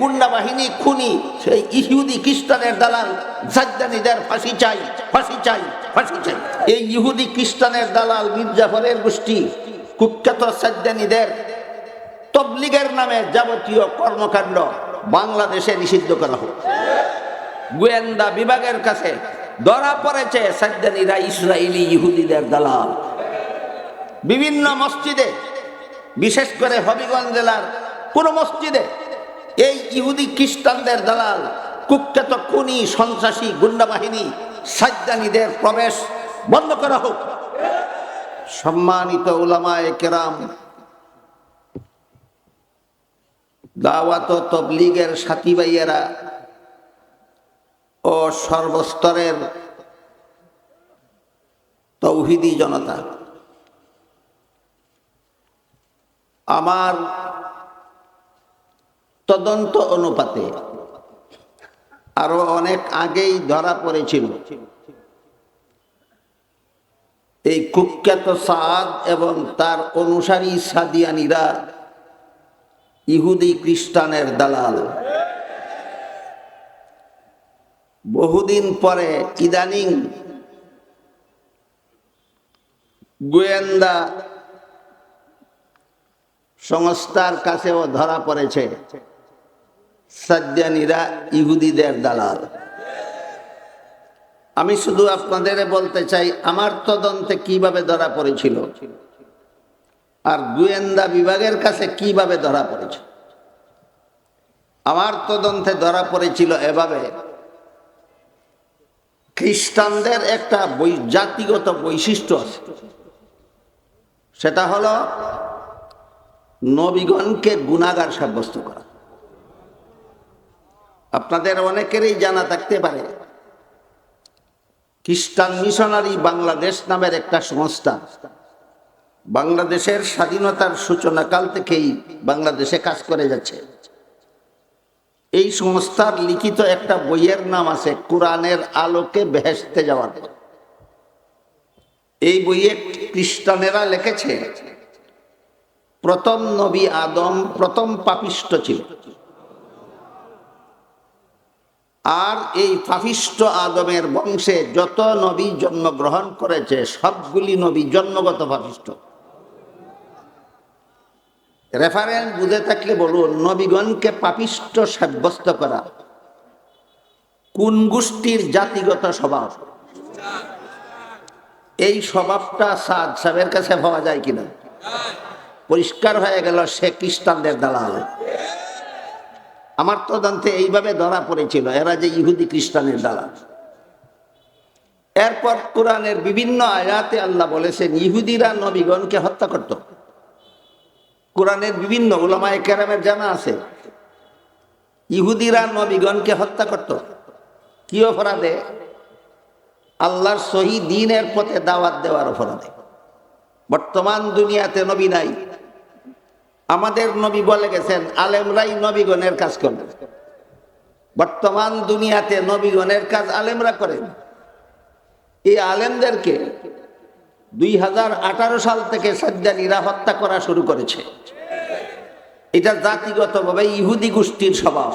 গুন্ডা বাহিনী খুনি, সেই ইহুদি খ্রিস্টানের দালাল সাজ্জানিদের ফাঁসি চাই ফাঁসি চাই ফাঁসি চাই। এই ইহুদি খ্রিস্টানের দালাল মির্জাফরের গোষ্ঠী কুখ্যাত সাজ্জানিদের তবলিগের নামে যাবতীয় কর্মকাণ্ড বাংলাদেশে নিষিদ্ধ করা হোক। গোয়েন্দা বিভাগের কাছে ধরা পড়েছে সাজ্জানিরা ইসরায়েলি ইহুদিদের দালাল। বিভিন্ন মসজিদে, বিশেষ করে হবিগঞ্জ জেলার কোন মসজিদে এই ইহুদি খ্রিস্টানদের দালাল, কুখ্যাত খুনি, সন্ত্রাসী গুন্ডা বাহিনী সাজ্জানিদের প্রবেশ বন্ধ করা হোক। সম্মানিত উলামায়ে কেরাম, দাওয়াত তবলিগের সাথী ভাইয়েরা ও সর্বস্তরের তৌহিদি জনতা, আমার তদন্ত অনুপাতে। আরও অনেক আগেই ধরা পড়েছিল। এই কুখ্যাত সাদ এবং তার অনুসারী সাদিয়ানিরা ইহুদি খ্রিস্টানের দালাল। বহুদিন পরে ইদানিং গোয়েন্দা সংস্থার কাছেও ধরা পড়েছে। সাজ্জানিরা ইহুদিদের দালাল। আমি শুধু আপনাদের বলতে চাই, আমার তদন্তে কীভাবে ধরা পড়েছিল? আর গোয়েন্দা বিভাগের কাছে কীভাবে ধরা পড়েছে আমার তদন্তে ধরা পড়েছিল এভাবে, খ্রিস্টানদের একটা জাতিগত বৈশিষ্ট্য আছে। সেটা হলো নবীগণকে গুণাগার সাব্যস্ত করা। আপনাদের অনেকেরই জানা থাকতে পারে। খ্রিস্টান মিশনারি বাংলাদেশ নামের একটা সংস্থা। বাংলাদেশের স্বাধীনতার সূচনাকাল থেকেই বাংলাদেশে কাজ করে যাচ্ছে। এই সংস্থার লিখিত একটা বইয়ের নাম আছে, কোরআনের আলোকে বেহেসতে যাওয়ার। এই বইয়ে খ্রিস্টানেরা লিখেছে, প্রথম নবী আদম প্রথম পাপিষ্ট ছিল। আর এই পাপিষ্ট আদমের বংশে যত নবী জন্মগ্রহণ করেছে, সবগুলি নবী জন্মগত পাপিষ্ট রেফারেন্স বুঝে থাকলে বলুন, নবীগণকে পাপিষ্ট সাব্যস্ত করা কোন গোষ্ঠীর জাতিগত স্বভাব? এই স্বভাবটা সাদ সাহেবের কাছে পাওয়া যায় কিনা? পরিষ্কার হয়ে গেল সে খ্রিস্টানদের দালাল। আমার তদন্তে এইভাবে ধরা পড়েছিল, এরা যে ইহুদি খ্রিস্টানের দালাল। এরপর কোরআনের বিভিন্ন আয়াতে আল্লাহ বলেছেন, ইহুদিরা নবীগণকে হত্যা করত। কোরআনের বিভিন্ন ওলামায় কেরামের জানা আছে, ইহুদিরা নবীগণকে হত্যা করত। কি অপরাধে? আল্লাহর সহি দিনের পথে দাওয়াত দেওয়ার অপরাধে। বর্তমান দুনিয়াতে নবী নাই। আমাদের নবী বলে গেছেন, আলেমরাই নবীগণের কাজ করবে বর্তমান দুনিয়াতে নবীগণের কাজ আলেমরা করেন এই আলেমদেরকে দুই হাজার আঠারো সাল থেকে সাজ্জানিরা হত্যা করা শুরু করেছে। এটা জাতিগতভাবে ইহুদি গোষ্ঠীর স্বভাব।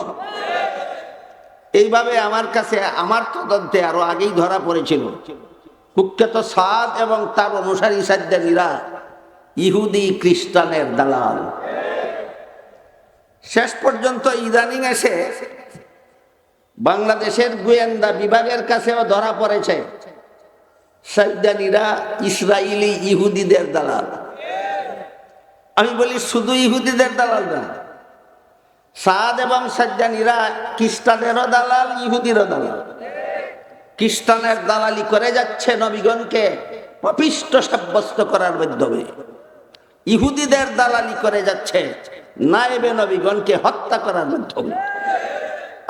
এইভাবে আমার কাছে, আমার তদন্তে আরও আগেই ধরা পড়েছিল। কুখ্যাত সাদ এবং তার অনুসারী সাজ্জানিরা ইহুদি খ্রিস্টানের দালাল। শেষ পর্যন্ত ইদানিং এসে বাংলাদেশের গোয়েন্দা বিভাগের কাছেও ধরা পড়েছে সাজ্জানিরা ইসরায়েলি ইহুদিদের দালাল। আমি বলি শুধু ইহুদিদের দালাল না, সাদ এবং সাজ্জানিরা খ্রিস্টানেরও দালাল, ইহুদিরও দালাল। খ্রিস্টানের দালালি করে যাচ্ছে নবীগণকে পপিষ্ট সাব্যস্ত করার মাধ্যমে। ইহুদিদের দালালি করে যাচ্ছে নায়েবে নবীগণকে হত্যা করার মাধ্যমে।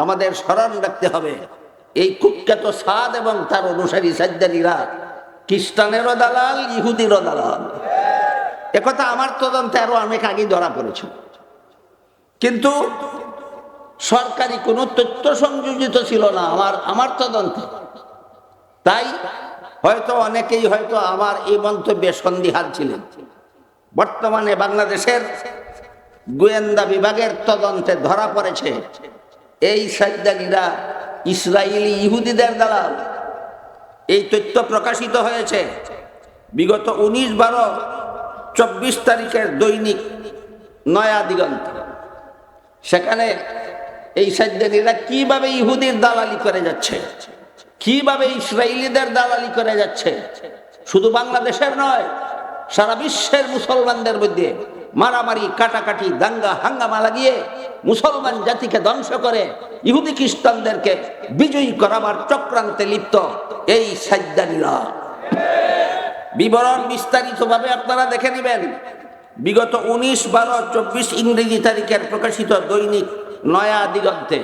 আমাদের স্মরণ রাখতে হবে, এই কুখ্যাত সাদ এবং তার অনুসারী সাজ্জানিরা খ্রিস্টানেরও দালাল, ইহুদিরও দালাল। একথা আমার তদন্তে আরও অনেক আগেই ধরা পড়েছিল কিন্তু সরকারি কোনো তথ্য সংযোজিত ছিল না আমার আমার তদন্তে। তাই হয়তো অনেকেই হয়তো আমার এই মন্তব্যে সন্দিহান ছিলেন। বর্তমানে বাংলাদেশের গোয়েন্দা বিভাগের তদন্তে ধরা পড়েছে। এই সাজ্জানিরা ইসরায়েলি ইহুদিদের দালাল। এই তথ্য প্রকাশিত হয়েছে বিগত উনিশ বারো চব্বিশ তারিখের দৈনিক নয়া দিগন্ত। সেখানে এই সাজ্জানিরা কীভাবে ইহুদির দালালি করে যাচ্ছে? কীভাবে ইসরায়েলিদের দালালি করে যাচ্ছে? শুধু বাংলাদেশের নয়, সারা বিশ্বের মুসলমানদের মধ্যে মারামারি, কাটাকাটি, দাঙ্গা, হাঙ্গামা লাগিয়ে মুসলমান জাতিকে ধ্বংস করে ইহুদি খ্রিস্টানদেরকে বিজয়ী করাবার চক্রান্তে লিপ্ত এই সাজ্জানিরা বিবরণ বিস্তারিতভাবে আপনারা দেখে নেবেন। বিগত উনিশ, বারো, চব্বিশ ইংরেজি তারিখের প্রকাশিত দৈনিক নয়া দিগন্তে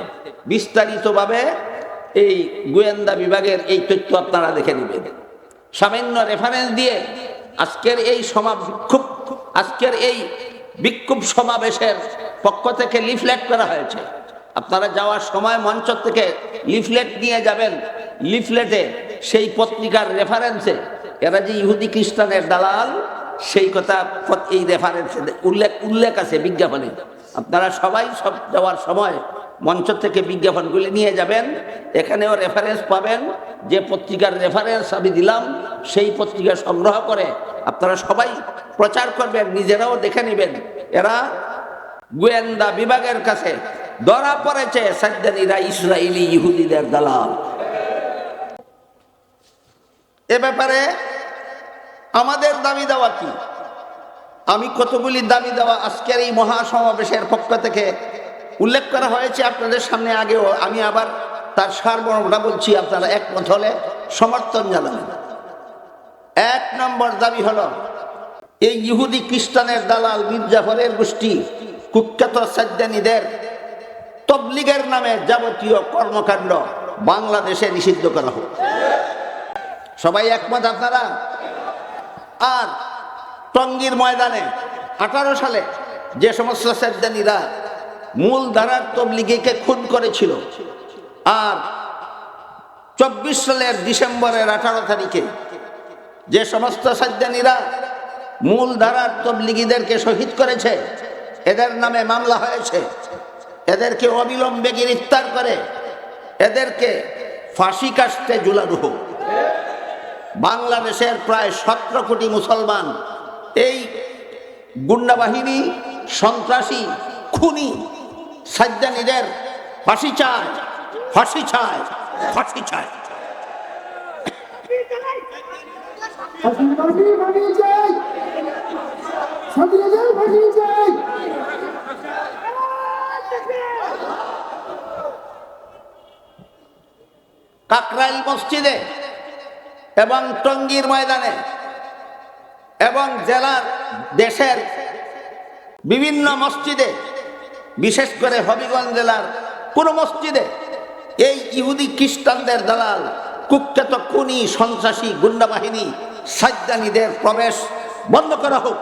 বিস্তারিতভাবে এই গোয়েন্দা বিভাগের এই তথ্য আপনারা দেখে নেবেন। সামান্য রেফারেন্স দিয়ে আজকের এই সমা বিক্ষোভ আজকের এই বিক্ষোভ সমাবেশের পক্ষ থেকে লিফলেট করা হয়েছে। আপনারা যাওয়ার সময় মঞ্চ থেকে লিফলেট নিয়ে যাবেন। লিফলেটে সেই পত্রিকার রেফারেন্সে এরা যে ইহুদি খ্রিস্টানের দালাল, সেই কথা এই রেফারেন্সে উল্লেখ উল্লেখ আছে বিজ্ঞাপনে। আপনারা সবাই সব যাওয়ার সময় মঞ্চ থেকে বিজ্ঞাপনগুলি নিয়ে যাবেন। এখানেও রেফারেন্স পাবেন। যে পত্রিকার রেফারেন্স আমি দিলাম, সেই পত্রিকা সংগ্রহ করে আপনারা সবাই প্রচার করবেন, নিজেরাও দেখে নেবেন। এরা গোয়েন্দা বিভাগের কাছে ধরা পড়েছে সাজ্জানিরা ইসরায়েলি ইহুদিদের দালাল। এ ব্যাপারে আমাদের দাবি দেওয়া কি? আমি কতগুলি দাবি দেওয়া আজকের এই মহাসমাবেশের পক্ষ থেকে উল্লেখ করা হয়েছে আপনাদের সামনে আগেও। আমি আবার তার সারমর্মটা বলছি, আপনারা একমত হলে সমর্থন জানাবেন। এক নম্বর দাবি হলো, এই ইহুদি খ্রিস্টানের দালাল মির্জাফরের গোষ্ঠী কুখ্যাত সাজ্জানিদের তবলিগের নামে যাবতীয় কর্মকাণ্ড বাংলাদেশে নিষিদ্ধ করা হোক। সবাই একমত আপনারা? আর টঙ্গীর ময়দানে আঠারো সালে যে সমস্ত সাজ্জানিরা মূল ধারার তবলিগিকে খুন করেছিল, আর চব্বিশ সালের ডিসেম্বরের আঠারো তারিখে যে সমস্ত সাজ্জানিরা মূল ধারার তবলিগিদেরকে শহীদ করেছে, এদের নামে মামলা হয়েছে, এদেরকে অবিলম্বে গ্রেফতার করে, এদেরকে ফাঁসি কাস্টে ঝুলানো হোক। বাংলাদেশের প্রায় সতেরো কোটি মুসলমান এই গুন্ডা বাহিনী, সন্ত্রাসী, খুনি সাজ্জানিদের ফাঁসি চায় ফাঁসি চায় ফাঁসি চায়। কাকরাইল মসজিদে এবং টঙ্গীর ময়দানে এবং জেলার দেশের বিভিন্ন মসজিদে, বিশেষ করে হবিগঞ্জ জেলার কোন মসজিদে এই ইহুদি খ্রিস্টানদের দালাল কুখ্যাত খুনি, সন্ত্রাসী গুন্ডা বাহিনী সাজ্জানিদের প্রবেশ বন্ধ করা হোক।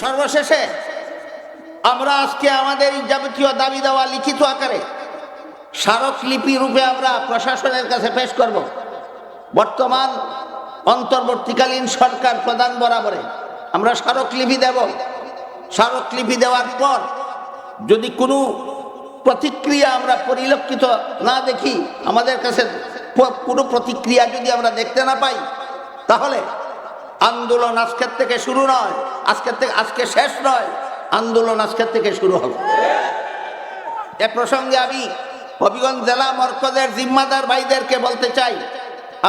সর্বশেষে আমরা আজকে আমাদের যাবতীয় দাবি দেওয়া লিখিত আকারে স্মারকলিপি রূপে আমরা প্রশাসনের কাছে পেশ করব। বর্তমান অন্তর্বর্তীকালীন সরকার প্রধান বরাবরে আমরা স্মারকলিপি দেব। স্মারকলিপি দেওয়ার পর যদি কোনো প্রতিক্রিয়া আমরা পরিলক্ষিত না দেখি, আমাদের কাছে কোনো প্রতিক্রিয়া যদি আমরা দেখতে না পাই, তাহলে আন্দোলন আজকের থেকে শুরু নয়, আজকের থেকে আজকে শেষ নয়, আন্দোলন আজকের থেকে শুরু হবে। এ প্রসঙ্গে আমি হবিগঞ্জ জেলা মরকজের জিম্মাদার ভাইদেরকে বলতে চাই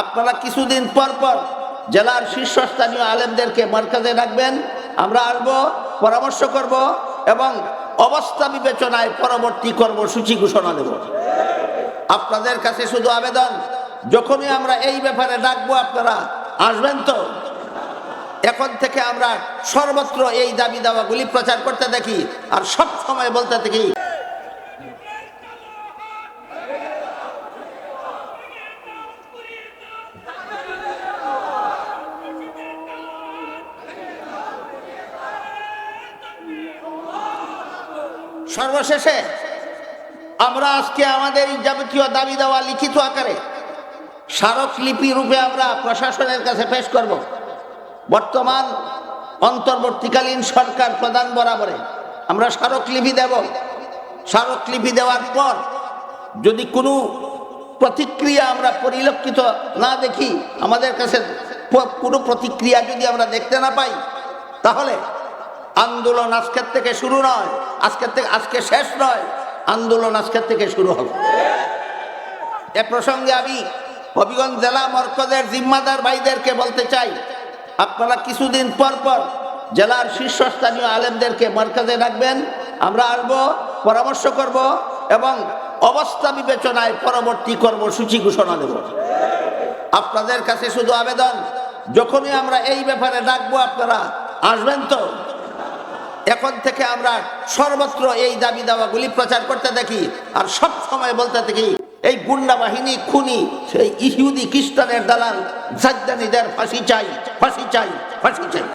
আপনারা কিছুদিন পর পর জেলার শীর্ষস্থানীয় আলেমদেরকে মরকাজে রাখবেন। আমরা আসব, পরামর্শ করব এবং অবস্থা বিবেচনায় পরবর্তী কর্মসূচি ঘোষণা দেব। আপনাদের কাছে শুধু আবেদন, যখনই আমরা এই ব্যাপারে ডাকবো আপনারা আসবেন তো। এখন থেকে আমরা সর্বত্র এই দাবি দাওয়াগুলি প্রচার করতে দেখি আর সব সময় বলতে দেখি সর্বশেষে আমরা আজকে আমাদের যাবতীয় দাবি দেওয়া লিখিত আকারে স্মারকলিপি রূপে আমরা প্রশাসনের কাছে পেশ করব। বর্তমান অন্তর্বর্তীকালীন সরকার প্রধান বরাবরে আমরা স্মারকলিপি দেব। স্মারকলিপি দেওয়ার পর যদি কোনো প্রতিক্রিয়া আমরা পরিলক্ষিত না দেখি, আমাদের কাছে কোনো প্রতিক্রিয়া যদি আমরা দেখতে না পাই, তাহলে আন্দোলন আজকের থেকে শুরু নয়, আজকের থেকে আজকে শেষ নয়, আন্দোলন আজকের থেকে শুরু হবে। এ প্রসঙ্গে আমি হবিগঞ্জ জেলা মরকজের জিম্মাদার ভাইদেরকে বলতে চাই, আপনারা কিছুদিন পর পর জেলার শীর্ষস্থানীয় আলেমদেরকে মরকাজে রাখবেন আমরা আসব, পরামর্শ করব এবং অবস্থা বিবেচনায় পরবর্তী কর্মসূচি ঘোষণা দেব। আপনাদের কাছে শুধু আবেদন, যখনই আমরা এই ব্যাপারে ডাকবো আপনারা আসবেন তো? এখন থেকে আমরা সর্বত্র এই দাবি দাওয়াগুলি প্রচার করতে দেখি। আর সব সময় বলতে দেখি, এই গুন্ডা বাহিনী, খুনি, সেই ইহুদি খ্রিস্টানের দালাল ফাঁসি চাই ফাঁসি চাই ফাঁসি চাই।